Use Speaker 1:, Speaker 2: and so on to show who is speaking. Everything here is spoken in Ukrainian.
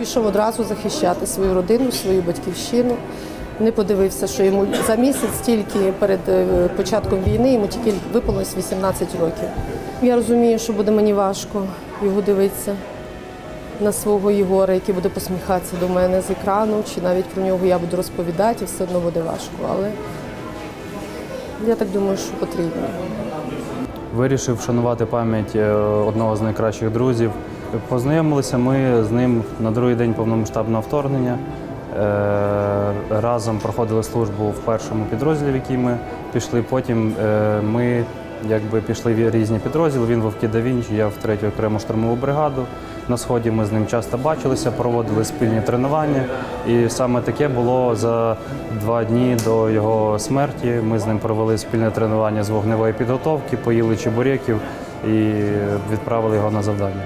Speaker 1: вирішив одразу захищати свою родину, свою батьківщину. Не подивився, що йому за місяць, тільки перед е, початком війни, йому тільки виповнилось 18 років. Я розумію, що буде мені важко його дивитися на свого Єгора, який буде посміхатися до мене з екрану, чи навіть про нього я буду розповідати, і все одно буде важко. Але я так думаю, що потрібно.
Speaker 2: Вирішив вшанувати пам'ять е, одного з найкращих друзів. Познайомилися ми з ним на другий день повномасштабного вторгнення. Е, Разом проходили службу в першому підрозділі, в який ми пішли. Потім е, ми якби пішли в різні підрозділи. Він в Овкіда я в третю окрему штурмову бригаду. На сході ми з ним часто бачилися, проводили спільні тренування. І саме таке було за два дні до його смерті. Ми з ним провели спільне тренування з вогневої підготовки, поїли чебуреків і відправили його на завдання.